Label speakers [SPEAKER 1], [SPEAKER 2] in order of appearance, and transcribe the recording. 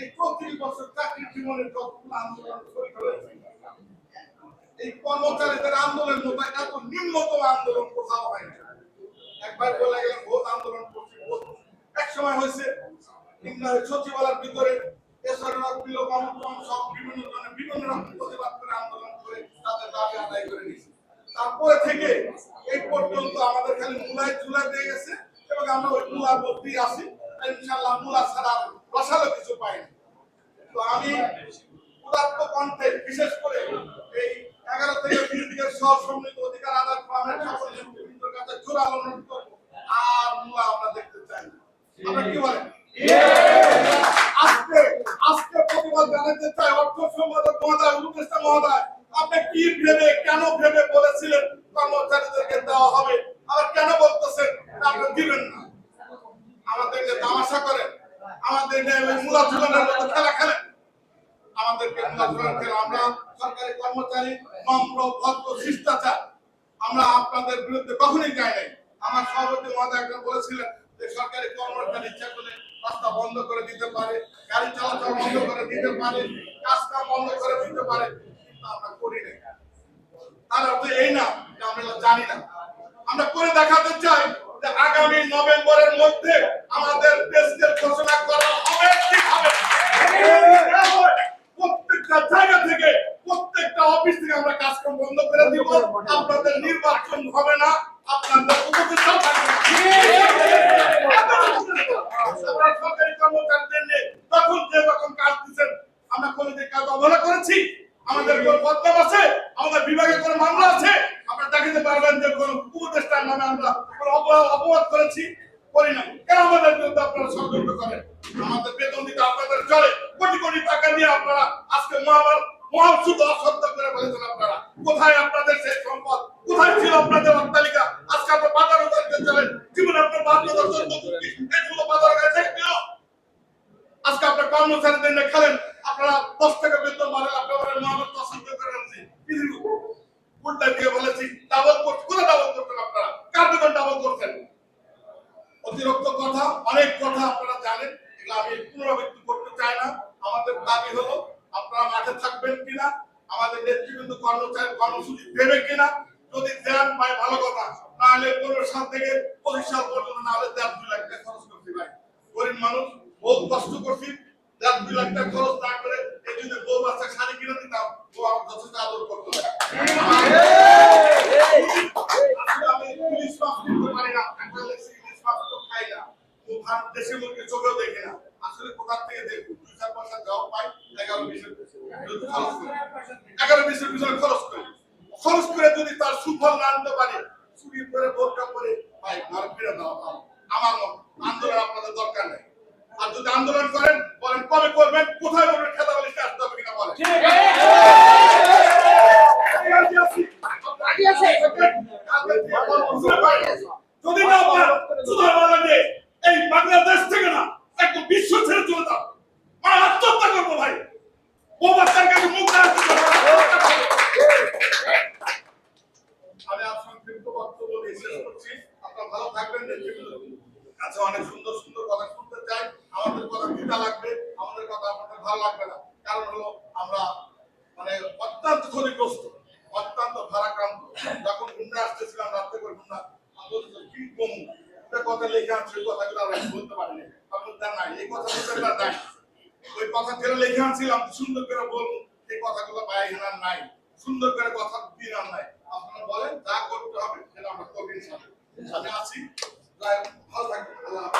[SPEAKER 1] এই চৌত্রিশ বছর চাকরি জীবনের যতগুলো আন্দোলন এই কর্মচারীদের আন্দোলনের মতো এত নিম্নতম আন্দোলন কোথাও হয় না। একবার বলে গেলেন ভোট আন্দোলন করছি এক সময় হয়েছে সচিবালয়ের ভিতরে বিভিন্ন রকম প্রতিবাদ করে আন্দোলন করে তাদের আদায় করে তারপরে থেকে এই পর্যন্ত আমাদের খালি মূলায় দিয়ে গেছে এবং আমরা ওই মূলার মধ্যেই আছি। ইনশাল্লাহ মূলা ছাড়া রসালো কিছু পাইনি তো আমি উদাত্ত কণ্ঠে বিশেষ করে এই এগারো থেকে বিশ দিকের সহ সম্মিলিত অধিকার আদায় পাবেন সকল নেতৃবৃন্দের কাছে জোরালো অনুরোধ করব, আর মূলা আমরা দেখতে চাই আমরা কি বলেন? আজকে আজকে প্রতিবাদ জানাতে চাই অর্থ সম্পাদক মহোদয় উপদেষ্টা মহোদয়, আপনি কি ভেবে, কেন ভেবে বলেছিলেন কর্মচারীদেরকে দেওয়া হবে? আর কেন বলতেছেন আপনি দিবেন না আমাদেরকে তামাশা করেন আমাদেরকে ওই মূলা ঝুলানোর মতো খেলা খেলেন। আমাদেরকে আমরা সরকারি কর্মচারী নম্র ভদ্র শিষ্টাচার, আমরা আপনাদের বিরুদ্ধে কখনোই যাই নাই। আমার সভাপতি মহোদয় একজন বলেছিলেন যে, সরকারি কর্মচারী ইচ্ছা করলে রাস্তা বন্ধ করে দিতে পারে, গাড়ি চলাচল বন্ধ করে দিতে পারে কাজ কাম বন্ধ করে দিতে পারে, কিন্তু আমরা করি নাই। তার অর্থ এই না আমরা জানি না। আমরা করে দেখাতে চাই যে আগামী নভেম্বরের মধ্যে আমাদের প্রেসিডেন্ট ঘোষণা করা হবে কি হবে প্রত্যেকটা জায়গা থেকে, প্রত্যেকটা অফিস থেকে আমরা কাজকাম বন্ধ করে দিব। আপনাদের নির্বাচন হবে না, আপনাদের উপদেষ্টা সরকারি তখন যে রকম কাজ দিচ্ছেন, আমরা কোনোদিন কাজ অবহেলা করেছি। আমাদের কোন আছে, আমাদের বিভাগে কোনো মামলা আছে দেখাতে পারবেন যে কোন উপদেষ্টার নামে আমরা অপবাদ করেছি, করি না কেন আমাদের বিরুদ্ধে আপনারা ষড়যন্ত্র করেন? আমাদের বেতন দিতে আপনাদের চলে। কোটি কোটি টাকা নিয়ে আপনারা আজকে মহাসুদ অসত্য করে ফেলেছেন আপনারা। কোথায় আপনাদের সেই সম্পদ? কোথায় ছিল আপনাদের অট্টালিকা? আজকে আপনার বাজার উদারকে চলেন। আপনার বাদ দর্শন এগুলো বাজার গেছে আজকে আপনার কর্মচারীদের খেলেন। আপনারা দশ টাকা বেতন বাড়ালে আপনারা মহাভারত অসহ্য করে উল্টা দিয়ে বলেছি ডাবল করতে কোথায় ডাবল করতেন আপনারা? কার বেতন ডাবল করতেন অতিরিক্ত কথা, অনেক কথা আপনারা জানেন, এগুলো আমি পুনরাবৃত্তি করতে চাই না। আমাদের দাবি হলো, আপনারা মাঠে থাকবেন কিনা, আমাদের নেতৃবৃন্দ কর্মচারী কর্মসূচি দেবে কিনা, যদি দেন ভাই, ভালো কথা। তাহলে পনেরো সাল থেকে পঁচিশ সাল পর্যন্ত না হলে দেড় দুই লাখ টাকা খরচ করতে ভাই। গরিব মানুষ বহুত কষ্ট করছি। দেড় দুই লাখ টাকা খরচ না করে এই যদি বউ বাচ্চা শাড়ি কিনে দিতাম। তো আমার যথেষ্ট আদর করতো। পারি পারি আন্দোলন দরকার নেই আর যদি আন্দোলন করেন, বলেন কবে করবেন, কোথায় করবেন খেতা বলিস আসতে হবে কিনা বলেন যদি না পারেন সুধার বাগানে এই বাংলাদেশ থেকে না একদম বিশ্ব ছেড়ে চলে যাও আর আত্মহত্যা করব ভাই ও বাচ্চার কাছে মুখ রাখতে আমি আর সংক্ষিপ্ত বক্তব্য দিয়ে শেষ করছি আপনারা ভালো থাকবেন কাছে অনেক সুন্দর সুন্দর কথা শুনতে চাই। আমাদের কথা চিন্তা লাগবে, আমাদের কথা আপনাদের ভালো লাগবে না। কারণ হলো আমরা মানে অত্যন্ত ক্ষতিগ্রস্ত, অত্যন্ত ভারাক্রান্ত। যখন ঘুমরা আসতেছিলাম, রাত্রে করে আমাদের কি কম কথা লেখা আছে ওই কথাগুলো আমরা বলতে পারিনি আপনার জান এই কথা বলতে নাই। ওই কথা যেটা লেখা আনছিলাম সুন্দর করে বলুন এই কথাগুলো পাই নাই। সুন্দর করে কথা দিন আর নাই। আপনারা বলেন, যা করতে হবে, সেটা আমরা ইনশাআল্লাহ। আমি আছি। 来，好，再见啦